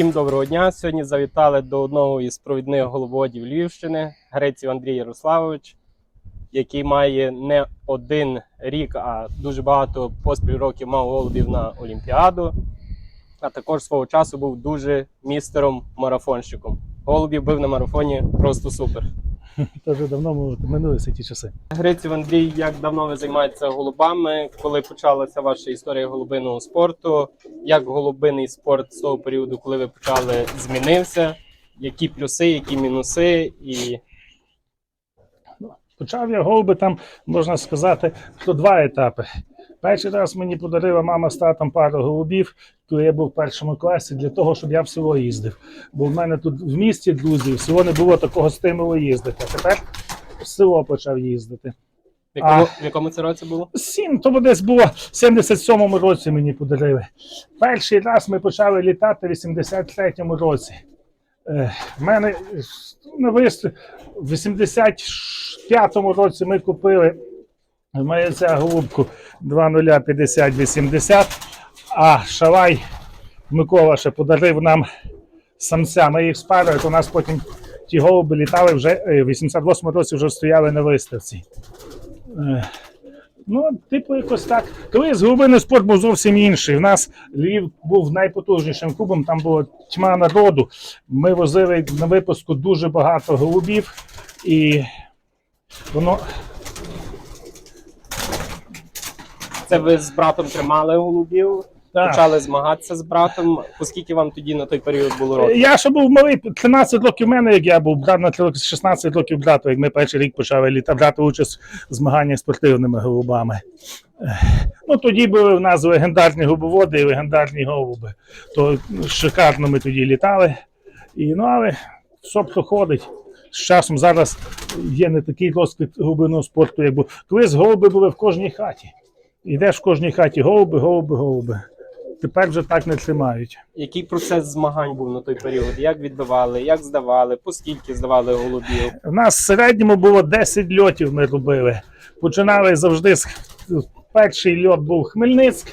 Всім доброго дня. Сьогодні завітали до одного із провідних головодів Львівщини, Греців Андрій Ярославович, який має не один рік, а дуже багато поспіль років мав голубів на Олімпіаду. А також свого часу був дуже містером марафонщиком. Голубів бив на марафоні просто супер. Це вже давно минулися ті часи. Гриців Андрій, як давно ви займаєтеся голубами? Коли почалася ваша історія голубиного спорту? Як голубиний спорт з того періоду, коли ви почали, змінився? Які плюси, які мінуси? І Почав я голуби там, можна сказати, про два етапи. Перший раз мені подарила мама з татом пару голубів, коли я був в першому класі, для того, щоб я в село їздив. Бо в мене тут в місті друзі, в село не було такого стимулу їздити. А тепер в село почав їздити. в якому, А. в якому це році було? Сім, то десь було в 77-му році мені подарили. Перший раз ми почали літати в 83-му році. Е, в мене е, на вист... в 85-му році ми купили мене ця голубку 2050-80, а Шалай Микола ще подарив нам самця. Ми їх спарили, то у нас потім ті голуби літали вже е, в 88-му році вже стояли на виставці. Е, Ну, типу, якось так. Колись голубиний спорт був зовсім інший. У нас Львів був найпотужнішим клубом, там було тьма народу. Ми возили на випуску дуже багато голубів, і воно Це ви з братом тримали голубів, так. почали змагатися з братом. Оскільки вам тоді на той період було років? Я ще був малий, 13 років в мене, як я був, брат на 3 роки, 16 років брату, як ми перший рік почали літа, брати участь в змаганнях спортивними голубами. Ну, тоді були в нас легендарні голубоводи і легендарні голуби. То шикарно ми тоді літали. І, ну, але все проходить. З часом зараз є не такий розквіт голубиного спорту, як був. Колись голуби були в кожній хаті. Йдеш в кожній хаті голуби, голуби, голуби. Тепер вже так не тримають. Який процес змагань був на той період? Як відбивали, як здавали, по скільки здавали голубів? У нас в середньому було 10 льотів ми робили. Починали завжди з перший льот був Хмельницьк.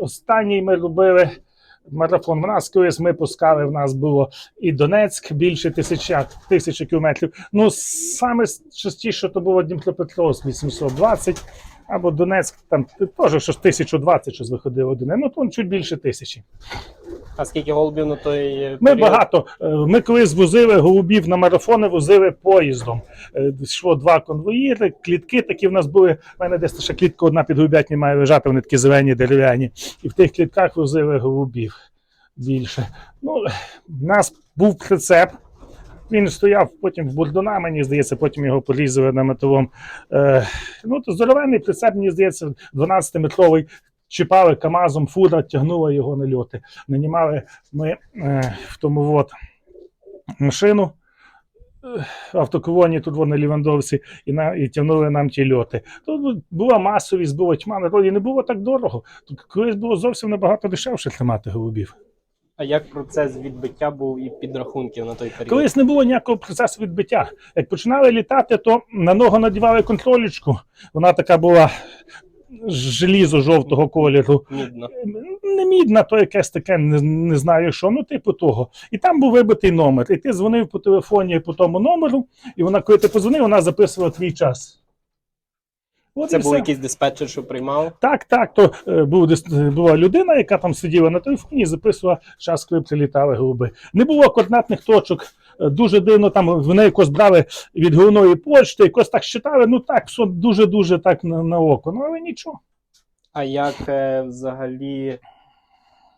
Останній ми робили марафон. В нас колись ми пускали, в нас було і Донецьк більше тисяча, тисячі кілометрів. Ну, саме частіше то було Дніпропетровськ 820, або Донецьк, там теж щось 1020 щось виходило один. Ну, то чуть більше тисячі. А скільки голубів на той Ми багато. е, Ми колись возили голубів на марафони, возили поїздом. Е, Йшло два конвоїри, клітки такі в нас були. У мене десь ще клітка одна під голубятні має лежати, вони такі зелені, дерев'яні. І в тих клітках возили голубів більше. Ну, в нас був прицеп. Він стояв потім в бурдуна, мені здається, потім його порізали на металом. Е, ну, то здоровенний прицеп, мені здається, 12-метровий. Чіпали КАМАЗом, фура тягнула його на льоти. Нанімали ми е, в тому от машину е, автоколоні тут вони Лівандовці і, на, і тягнули нам ті льоти. Тут була масовість, була тьма народу, і не було так дорого. Тут колись було зовсім набагато дешевше тримати голубів. А як процес відбиття був і підрахунків на той період? Колись не було ніякого процесу відбиття. Як починали літати, то на ногу надівали контролічку. Вона така була з желізо жовтого кольору. Мідно. Не мідна, то якесь таке, не, не знаю що, ну типу того. І там був вибитий номер. І ти дзвонив по телефоні по тому номеру, і вона, коли ти позвонив, вона записувала твій час. От Це був якийсь диспетчер, що приймав. Так, так, то е, був, дис- е, була людина, яка там сиділа на телефоні і записувала час, коли прилітали голуби. Не було координатних точок. е, Дуже дивно, там вони якось брали від головної почти, якось так считали. Ну так, все дуже-дуже так на, на око. Ну але нічого. А як е, взагалі.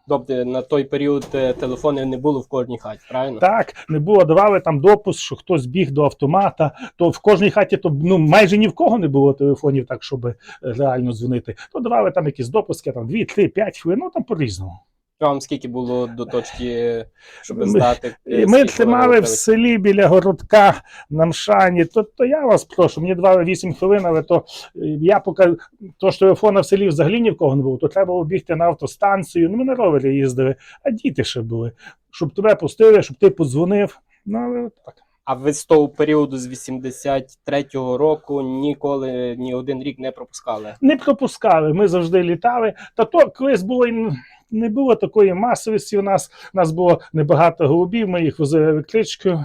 Тобто на той період телефони не було в кожній хаті, правильно? Так, не було, давали там допуск, що хтось біг до автомата. То в кожній хаті то ну майже ні в кого не було телефонів, так щоб е, реально дзвонити. То давали там якісь допуски, там 2, 3, 5 хвилин, ну там по-різному. Вам скільки було до точки, щоб здати? е, ми тримали в селі біля городка на Мшані. То, то я вас прошу, мені давали 8 хвилин, але то е, я поки то ж телефона в селі взагалі ні в кого не було, то треба було бігти на автостанцію. Ну, ми на ровері їздили, а діти ще були. Щоб тебе пустили, щоб ти подзвонив. Ну, але так. А ви з того періоду з 83-го року ніколи ні один рік не пропускали. Не пропускали, ми завжди літали. Та то колись було не було такої масовості. У нас у нас було небагато голубів, ми їх возили електричкою.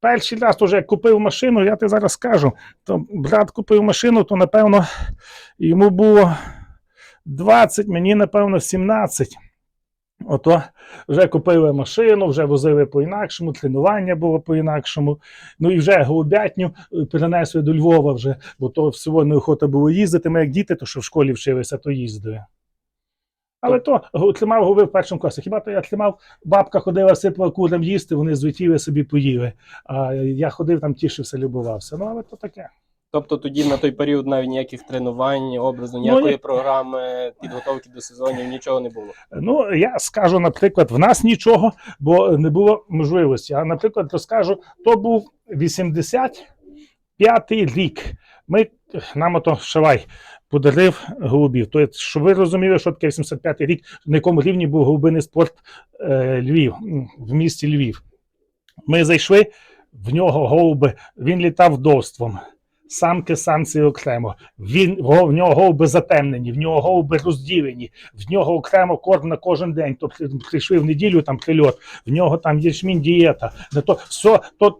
Перший раз, уже купив машину, я ти зараз скажу, то брат купив машину, то напевно йому було 20, мені напевно 17. Ото вже купили машину, вже возили по-інакшому, тренування було по-інакшому. Ну і вже голубятню е, перенесли до Львова вже, бо то всього неохота було їздити. Ми як діти, то що в школі вчилися, то їздили. Але то тримав голуби в першому класі. Хіба то я тримав, бабка ходила, сипала курам їсти, вони злетіли собі поїли. А я ходив там, тішився, любувався. Ну, але то таке. Тобто тоді на той період навіть ніяких тренувань, образу, ніякої ні. програми підготовки до сезонів, нічого не було. Ну, я скажу, наприклад, в нас нічого, бо не було можливості. А наприклад, розкажу, то був 85-й рік. Ми нам ото Шавай подарив голубів. Тобто, щоб ви розуміли, що таке 85-й рік, на якому рівні був голубиний спорт е, Львів, в місті Львів. Ми зайшли, в нього голуби, він літав довством. Самки, самці окремо. Він в нього голуби затемнені, в нього голуби розділені, в нього окремо корм на кожен день. Тобто прийшли в неділю там прильот, в нього там ячмінь дієта. То все то.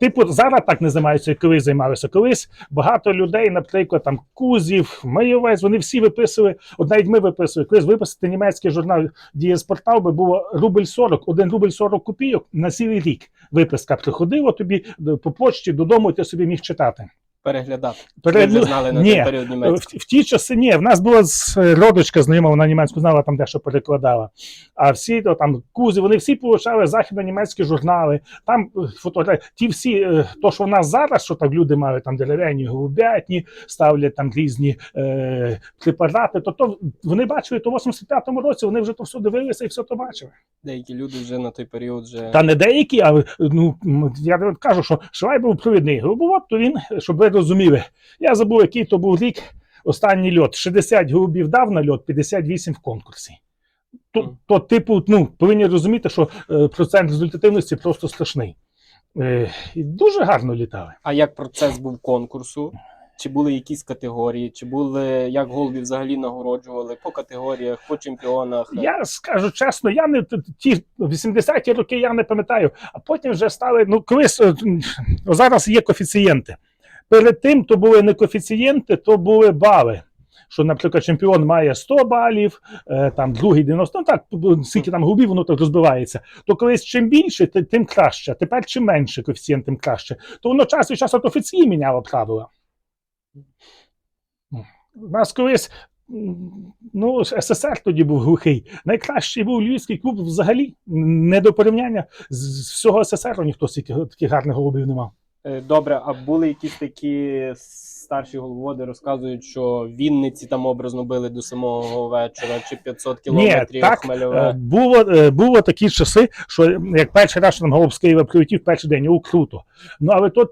Типу, зараз так не займаються, як колись займалися. Колись багато людей, наприклад, там Кузів, Майовець, вони всі виписували, от навіть ми виписували, колись виписати німецький журнал Дієспортал би було рубль 40, один рубль 40 копійок на цілий рік. Виписка приходила тобі е, по почті додому, і ти собі міг читати. Переглядати. Перед- Ви знали на Ні, той період в, в ті часи ні, в нас була родичка знайома, вона німецьку знала, там дещо перекладала. А всі то там кузи, вони всі получали західно-німецькі журнали. Там фотографії, ті всі, е, то що в нас зараз, що так люди мають там дерев'яні голубятні, ставлять там різні е, препарати, то, то вони бачили, то в 85-му році вони вже то все дивилися і все то бачили. Деякі люди вже на той період вже Та не деякі, а ну я кажу, що Швай був провідний голубовод, то він, щоб ви розуміли, я забув, який то був рік. Останній льот 60 голубів дав на льот, 58 в конкурсі. То, то типу, ну, повинні розуміти, що е, процент результативності просто страшний. Е, і дуже гарно літали. А як процес був конкурсу? Чи були якісь категорії, чи були як голубів взагалі нагороджували по категоріях, по чемпіонах? Я скажу чесно, я не ті 80-ті роки я не пам'ятаю, а потім вже стали. Ну, колись е, зараз є коефіцієнти. Перед тим то були не коефіцієнти, то були бали. Що, наприклад, чемпіон має 100 балів, е, там другий 90, ну так, скільки там губів, воно так розбивається. То колись чим більше, тим краще. Тепер чим менше коефіцієнт, тим краще. То воно час від часу офіційно міняло правила. У нас колись ну, СССР тоді був глухий. Найкращий був львівський клуб взагалі. Не до порівняння з всього СССР ніхто стільки таких гарних голубів не мав. Е, Добре, а були якісь такі старші головоди, розказують, що Вінниці там образно били до самого вечора, чи 500 кілометрів так, Хмельове. Е, Було, е, було такі часи, що як перший раз що там голуб з Києва прилетів перший день, о, круто. Ну але тут,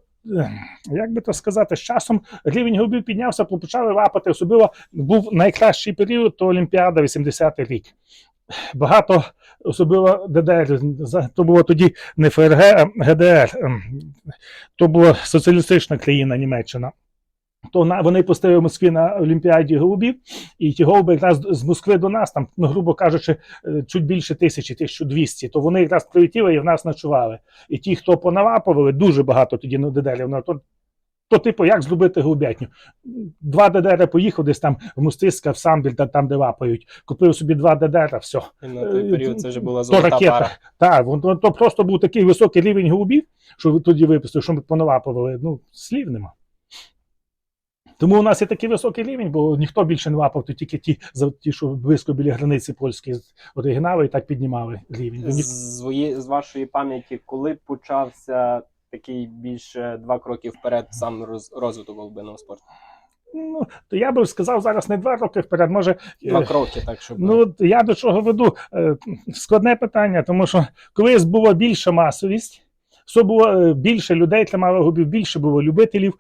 як би то сказати, з часом рівень голубів піднявся, почали лапати. Особливо був найкращий період, то Олімпіада 80-й рік. Багато, особливо ДДР, то було тоді не ФРГ, а ГДР. ем, То була соціалістична країна Німеччина. То на, вони пустили в Москві на Олімпіаді голубів, і ті голуби якраз з Москви до нас, там, ну, грубо кажучи, е, чуть більше тисячі, 1200, то вони якраз прилетіли і в нас ночували. І ті, хто понавапували, дуже багато тоді на ДДРів, ну, то, то, типу, як зробити голубятню? Два ДДР поїхав десь там в Мустиська, в Самбіль, та там, де лапають. Купив собі два ДДР, все. І на той період це вже була То золота ракета. пара. Так, то, то просто був такий високий рівень голубів, що ви тоді випустили, що ми понавапували. Ну, слів нема. Тому у нас є такий високий рівень, бо ніхто більше не лапав, то тільки ті, за ті, що близько біля границі польської оригінали, і так піднімали рівень. З, з вашої пам'яті, коли почався такий більше два кроки вперед сам роз, розвиток голубиного спорту? Ну, то я би сказав зараз не два роки вперед, може. Два е, кроки, так щоб Ну, я до чого веду? Е, Складне питання, тому що колись була більша масовість, все було більше людей тримало голубів, більше було любителів,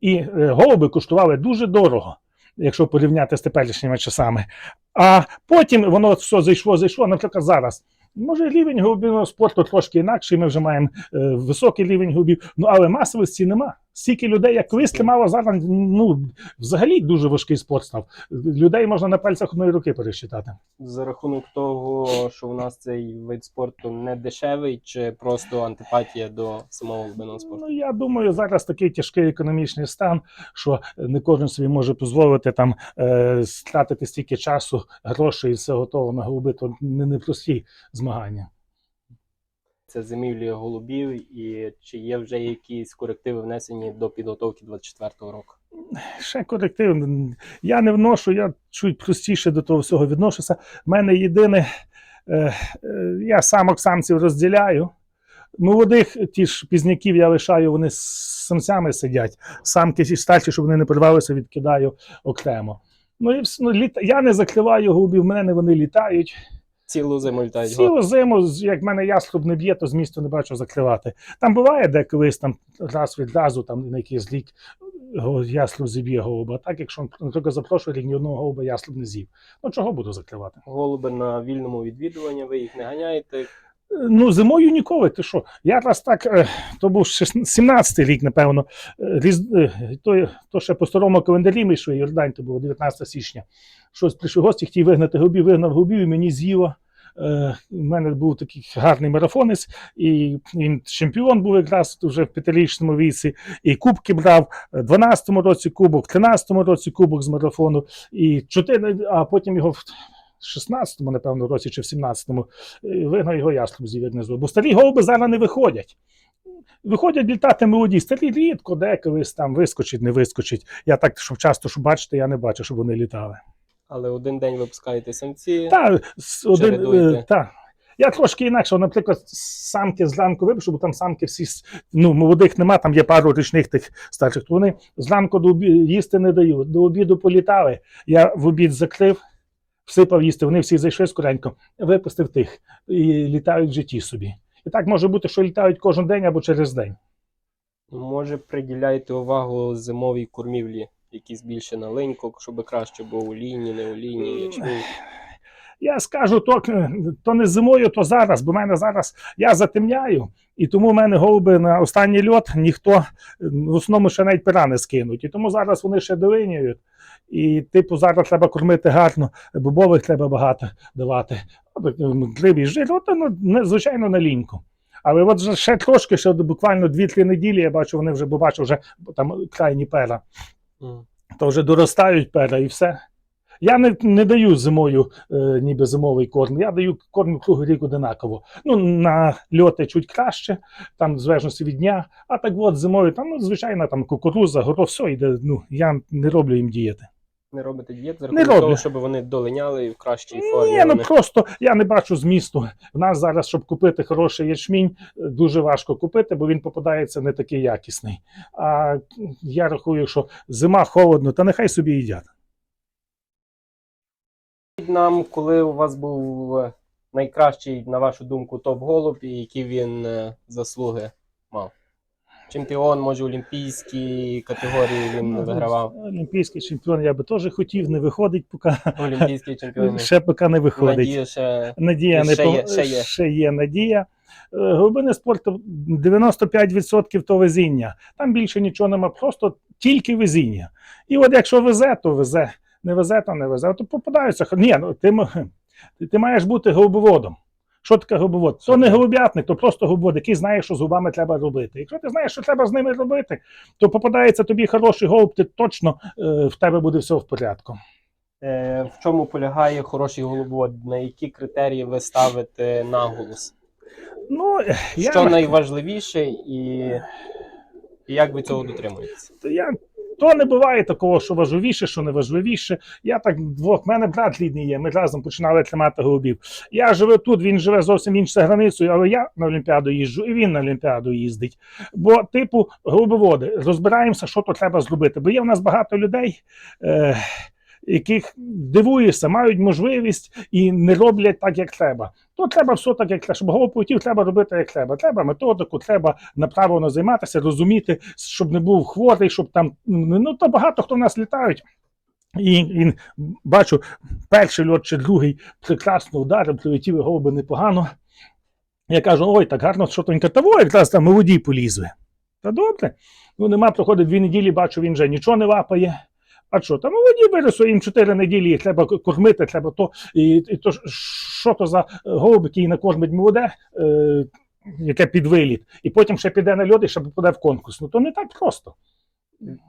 і е, голуби коштували дуже дорого, якщо порівняти з теперішніми часами. А потім воно все зайшло, зайшло. Наприклад, зараз Може, рівень голубиного спорту трошки інакший. Ми вже маємо е, високий рівень голубів, ну але масовості нема. Стільки людей, як колись тримало зараз, ну взагалі дуже важкий спорт став. Людей можна на пальцях одної руки пересчитати. За рахунок того, що у нас цей вид спорту не дешевий, чи просто антипатія до самого глибинного спорту? Ну я думаю, зараз такий тяжкий економічний стан, що не кожен собі може дозволити там е, стратити стільки часу, грошей і все готово на голуби, то не непрості змагання. Це зимівлі голубів, і чи є вже якісь корективи внесені до підготовки 24-го року? Ще коректив. Я не вношу, я чуть простіше до того всього відношуся. У мене єдине, е, е, я самок самців розділяю. Молодих ті ж пізняків я лишаю, вони з самцями сидять. Самки ті старші, щоб вони не порвалися, відкидаю окремо. Ну і ну, літа... я не закриваю голубів, в мене вони літають. Цілу зиму літають Цілу зиму, як в мене яструб не б'є, то з місту не бачу закривати. Там буває де колись там раз відразу там на якийсь лік яструб зіб'є голуба. Так, якщо він тільки запрошує ні одного голуба яструб не з'їв. Ну чого буду закривати? голуби на вільному відвідуванні, ви їх не ганяєте. Ну, зимою ніколи. Ти що? Я раз так, е, то був 17-й рік, напевно. е, Різ, е, то, то ще по старому календарі ми йшли, Йордань, то було 19 січня. Щось прийшли гості, хотів вигнати губів, вигнав губів і мені з'їло. У мене був такий гарний марафонець, і він чемпіон був якраз вже в п'ятирічному віці, і кубки брав в 12-му році кубок, в 13-му році кубок з марафону, і 4, а потім його 16-му, напевно, році чи в 17-му е, вигнав його яструб з'їв як. Бо старі голуби зараз не виходять. Виходять літати молоді, старі рідко, де колись там вискочить, не вискочить. Я так, щоб часто щоб бачите, я не бачу, щоб вони літали. Але один день випускаєте самці. Та, один, е, та. Я трошки інакше, наприклад, самки зранку випишу, бо там самки всі ну, молодих нема, там є пару річних тих старших, то вони зранку до обі... їсти не дають. До обіду політали. Я в обід закрив, всипав їсти, вони всі зайшли скоренько, випустив тих і літають в житті собі. І так може бути, що літають кожен день або через день. Може, приділяєте увагу зимовій кормівлі, якісь більше на линьку, щоб краще був у лінії, не у лінії, ячмінь. Я скажу, то, то не зимою, то зараз, бо в мене зараз я затемняю, і тому в мене голуби на останній льот ніхто в основному ще навіть пера не скинуть. І тому зараз вони ще долинюють. І, типу, зараз треба кормити гарно, бобових треба багато давати. От, е, жир, от, ну, звичайно, на ліньку. Але от ще трошки, ще буквально 2-3 неділі, я бачу, вони вже, бо бачу, вже там крайні пера Мгм. то вже доростають пера і все. Я не, не даю зимою е, ніби зимовий корм. Я даю корм круглий рік одинаково. Ну, на льоти чуть краще, там в залежності від дня. А так от зимою, там, ну, звичайно, там кукуруза, горох, все йде. Ну, я не роблю їм дієти. Не робите дієт за рахунок того, роблю. щоб вони долиняли в кращій формі. Ні, ну вони. просто я не бачу змісту. В нас зараз, щоб купити хороший ячмінь, дуже важко купити, бо він попадається не такий якісний. А я рахую, що зима холодно, та нехай собі їдять. Скажіть нам, коли у вас був е, найкращий, на вашу думку, топ-голуб і які він е, заслуги мав? Чемпіон, може, олімпійські категорії він Ну, вигравав. Олімпійський чемпіон я би теж хотів, не виходить поки. Олімпійський чемпіон. Ще поки не виходить. Надію, ще Надія не Ще пом- є, ще є. ще є надія. Е, Глибини спорту 95% то везіння. Там більше нічого нема, просто тільки везіння. І от якщо везе, то везе. Не везе, то не везе. То попадаються. Ні, ну ти, ти, маєш бути голубоводом. Що таке голубовод? То не голубятник, то просто голубовод, який знає, що з губами треба робити. Якщо ти знаєш, що треба з ними робити, то попадається тобі хороший голуб, ти точно е, в тебе буде все в порядку. е, в чому полягає хороший голубовод? На які критерії ви ставите наголос? Ну, я, Що найважливіше і, і як ви цього дотримуєтеся? Я то не буває такого, що важливіше, що не важливіше. Я так двох, в мене брат рідний є. Ми разом починали тримати голубів. Я живу тут, він живе зовсім іншою границею, але я на Олімпіаду їжджу, і він на Олімпіаду їздить. Бо, типу, голубоводи, розбираємося, що то треба зробити. Бо є в нас багато людей. Е- яких дивуєшся, мають можливість і не роблять так, як треба. То треба все так, як треба. Щоб голову голополетів треба робити як треба. Треба методику, треба направлено займатися, розуміти, щоб не був хворий, щоб там ну то багато хто в нас літають. І, і бачу, перший льот чи другий прекрасно ударив, прилетіли голуби непогано. Я кажу: ой, так гарно, що то він каже, та во, якраз там молоді полізли. Та добре. Ну нема, проходить дві неділі, бачу, він вже нічого не лапає. А що, там молоді виросли, їм чотири неділі, їх треба кормити, треба то. І, і то що то за голуб, який накормить молоде, е, яке під виліт, і потім ще піде на льод і ще попаде в конкурс. Ну то не так просто.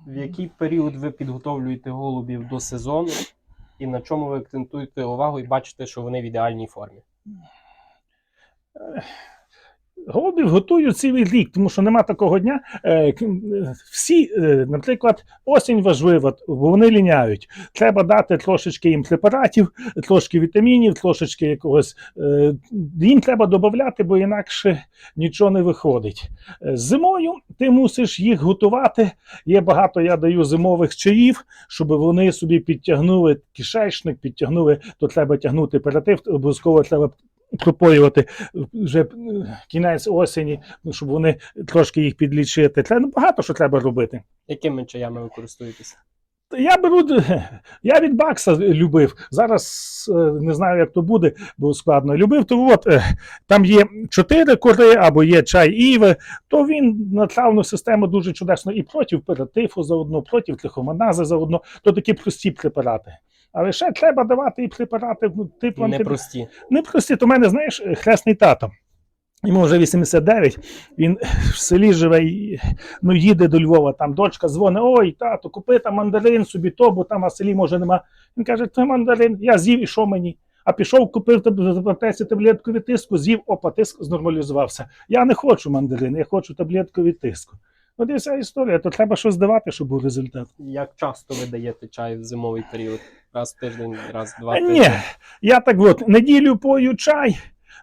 В який період ви підготовлюєте голубів до сезону, і на чому ви акцентуєте увагу і бачите, що вони в ідеальній формі? Голубів готують цілий рік, тому що нема такого дня. Е, е, Всі, е, наприклад, осінь важлива, вони ліняють. Треба дати трошечки їм препаратів, трошки вітамінів, трошечки якогось. Їм треба додати, бо інакше нічого не виходить. Зимою ти мусиш їх готувати. Є багато, я даю зимових чаїв, щоб вони собі підтягнули кишечник, підтягнули, то треба тягнути перетив, обов'язково треба пропоювати вже кінець осені, щоб вони трошки їх підлічити. Треба ну, багато що треба робити. Якими чаями ви користуєтеся? Я беру, я від Бакса любив. Зараз е, не знаю, як то буде, бо складно. Любив, то от е, там є чотири кори або є чай Іве, то він на травну систему дуже чудесно і проти перетифу заодно, проти трихомонази заодно, то такі прості препарати. Але ще треба давати і препарати, ну, типу. Непрості. Не прості, то в мене, знаєш, хресний тато. Йому вже 89, він в селі живе, ну їде до Львова. Там дочка дзвонить: ой, тато, купи там мандарин собі то, бо там а в селі може нема. Він каже, це мандарин, я з'їв і що мені? А пішов, купив таб- таблетку від тиску, з'їв, опа, тиск знормалізувався. Я не хочу мандарин, я хочу таблетку від тиску. От і вся історія, то треба щось давати, щоб був результат. Як часто ви даєте чай в зимовий період? Раз в тиждень, раз в два тижні, ні, я так от, неділю пою чай,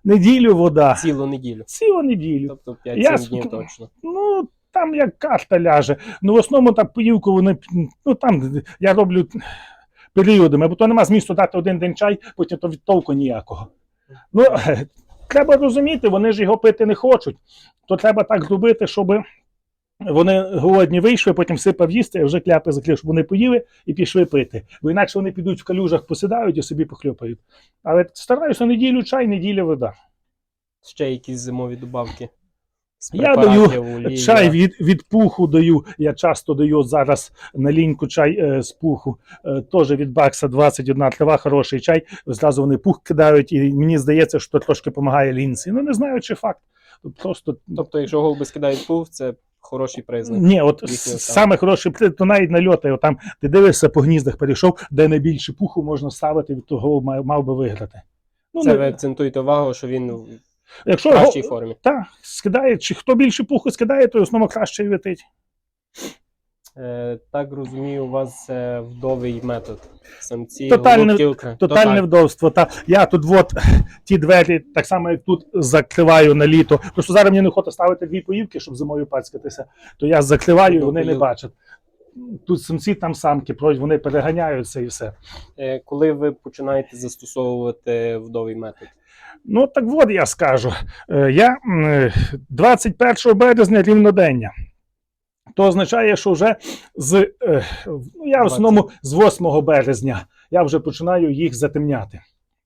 неділю вода. цілу неділю. Цілу неділю. Тобто Я 5-7 ск- днів точно. Ну, там як карта ляже. Ну, в основному так поївку вони, ну там я роблю періодами, бо то нема змісту дати один день чай, потім то від толку ніякого. Ну, треба розуміти, вони ж його пити не хочуть. То треба так робити, щоб вони голодні вийшли, потім сипав їсти, а вже кляпи закрив, щоб вони поїли і пішли пити. Бо інакше вони підуть в калюжах, посідають і собі похльопають. Але стараюся неділю чай, неділя вода. Ще якісь зимові добавки. Я даю олія. Чай від, від пуху даю. Я часто даю зараз на ліньку чай е, з пуху. Е, теж від бакса 21 трава, хороший чай. Зразу вони пух кидають, і мені здається, що трошки допомагає лінці. Ну не знаю, чи факт. Просто Тобто, якщо голуби скидають пух, це хороший признак. ні, от їхнього саме хороший то навіть нальоти. Там ти дивишся по гніздах, перейшов, де найбільше пуху можна ставити, від того мав, мав би виграти. Ну, Це не- ви акцентуєте увагу, що він в якщо кращій його, формі. Так, скидає, чи хто більше пуху скидає, то основно краще летить. Е, так розумію, у вас це вдовий метод. Самці, Тотальне-. Тотальне вдовство. Та я тут от ті двері, так само як тут закриваю на літо. Просто зараз мені не хоче ставити дві поївки, щоб зимою пацькатися. То я закриваю, і вони не бачать. Тут самці, там самки, вони переганяються і все. Е, коли ви починаєте застосовувати вдовий метод? Ну так от я скажу. Е, Я е, 21 березня рівнодення. То означає, що вже з е, ну, я в основному з 8 березня я вже починаю їх затемняти.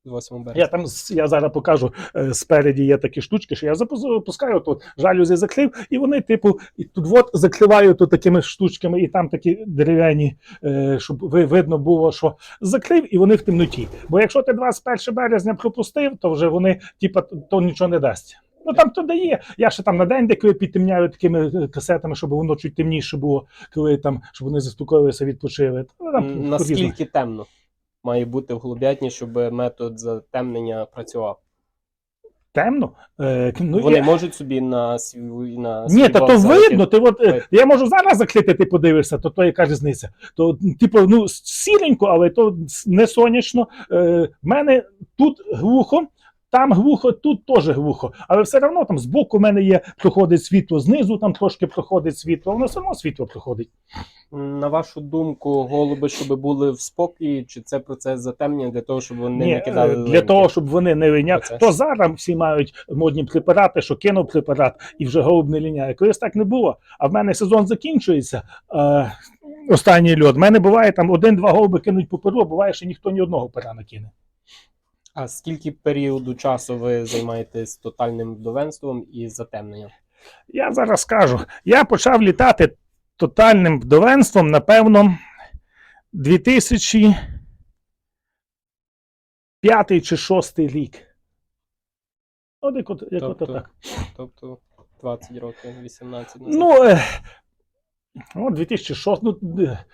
8 березня. Я там я зараз покажу е, спереді є такі штучки, що я запускаю тут жалюзі закрив, і вони, типу, і тут от закриваю тут такими штучками, і там такі дерев'яні, е, щоб видно було, що закрив, і вони в темноті. Бо якщо ти 21 березня пропустив, то вже вони, типу, то, то нічого не дасть. Ну там то дає. Я ще там на день деколи підтемняю такими е, касетами, щоб воно чуть темніше було, коли там, щоб вони заспокоїлися, відпочили. Ну, там. Наскільки темно має бути в голубятні, щоб метод затемнення працював? темно. Е, ну, Вони я- можуть собі на свій на Ні, та то видно. Ти от, е, я можу зараз закрити, ти подивишся, то, то яка різниця. То, типу, ну, сіренько, але то не сонячно. Е, в мене тут глухо, там глухо, тут теж глухо. Але все одно там збоку в мене є, проходить світло, знизу там трошки проходить світло, воно все одно світло проходить. На вашу думку, голуби, щоб були в спокої, чи це процес затемнення для того, щоб вони Ні, не кидали е, для линьки? того, щоб вони не линяли. Процес. То зараз всі мають модні препарати, що кинув препарат і вже голуб не ліняє. Колись так не було. А в мене сезон закінчується. Е, останній льот. В мене буває там один-два голуби кинуть по перу, а буває, що ніхто ні одного пера не кине. А скільки періоду часу ви займаєтесь тотальним вдовенством і затемненням? Я зараз скажу, я почав літати тотальним вдовенством, напевно, 2005 чи 2006 рік. От як, от, як Тобто, от так. тобто 20 років, 18 назад. Ну, е, ну, 2006. Ну, е,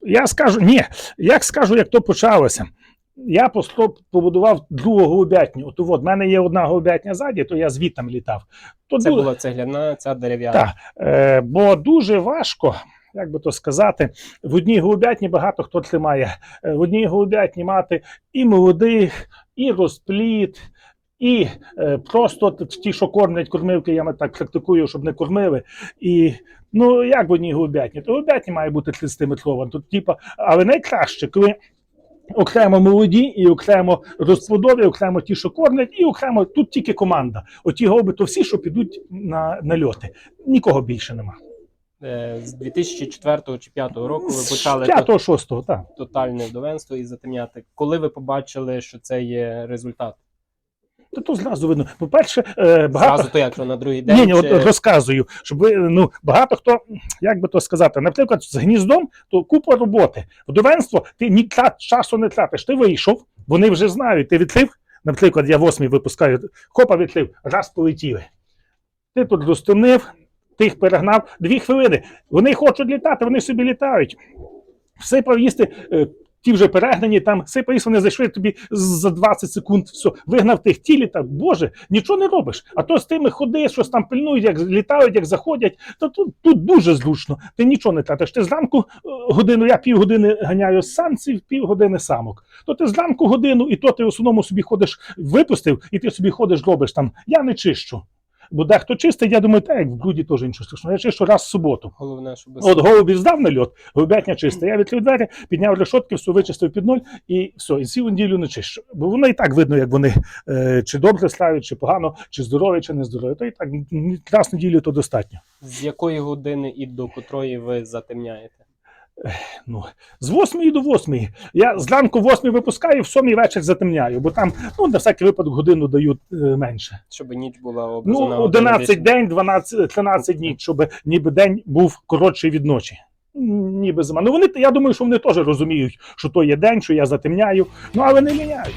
я скажу, ні, як скажу, як то почалося. Я просто побудував другу голубятню. От, в мене є одна голубятня ззаді, то я звітом літав. То Це ду- була цегляна, ця дерев'яна. Так, е, бо дуже важко, як би то сказати, в одній голубятні багато хто тримає. Е, В одній голубятні мати і молодих, і розпліт, і е, просто ті, що кормлять кормилки, я так практикую, щоб не кормили. І ну як в одній голубятні? То голубятні має бути 30-метрова. Тут, типа, але найкраще, коли. Окремо молоді, і окремо розплодові, окремо ті, що кормлять, і окремо тут тільки команда. Оті голуби, то всі, що підуть на, на льоти. Нікого більше нема. Е, З 2004 чи 2005 року ви почали 5-го, 6-го, так. тотальне вдовенство і затемняти. Коли ви побачили, що це є результат? То, то зразу видно. По-перше, е, багато. Зразу то як на другий день? Ні, ні, от розказую, щоб ви, ну, багато хто, як би то сказати, наприклад, з гніздом, то купа роботи. Вдовенство, ти ні часу не тратиш. Ти вийшов, вони вже знають, ти відлив, наприклад, я восьмий випускаю, хопа відлив, раз полетіли. Ти тут розтемнив, ти їх перегнав дві хвилини. Вони хочуть літати, вони собі літають. Всипав їсти. Ті вже перегнані, там сипав вони зайшли тобі за 20 секунд, все, вигнав тих ті літа. Боже, нічого не робиш. А то з тими ходи, щось там пильнують, як літають, як заходять. То тут, тут дуже зручно. Ти нічого не тратиш. Ти зранку е, годину, я півгодини ганяю самців, півгодини самок. То ти зранку годину, і то ти в основному собі ходиш, випустив, і ти собі ходиш, робиш там. Я не чищу. Бо дехто чистить, я думаю, так як в блуді теж інше страшно. Я чищу раз в суботу. Головне, щоб От голубів здав на льот, голубятня чиста. Я відкрив двері, підняв решотки, все вичистив під ноль і все, і цілу неділю не чищу. Бо воно і так видно, як вони е, чи добре славять, чи погано, чи здорові, чи не здорові. То і так раз неділю то достатньо. з якої години і до котрої ви затемняєте? Ну, з 8 до 8. Я зранку 8 випускаю, в 7 вечір затемняю, бо там ну, на всякий випадок годину дають е, менше. Щоб ніч була Ну, 11 день, 12, 13 днів, щоб ніби день був коротший від ночі. Ніби зима. Ну вони, я думаю, що вони теж розуміють, що то є день, що я затемняю. Ну але не міняють.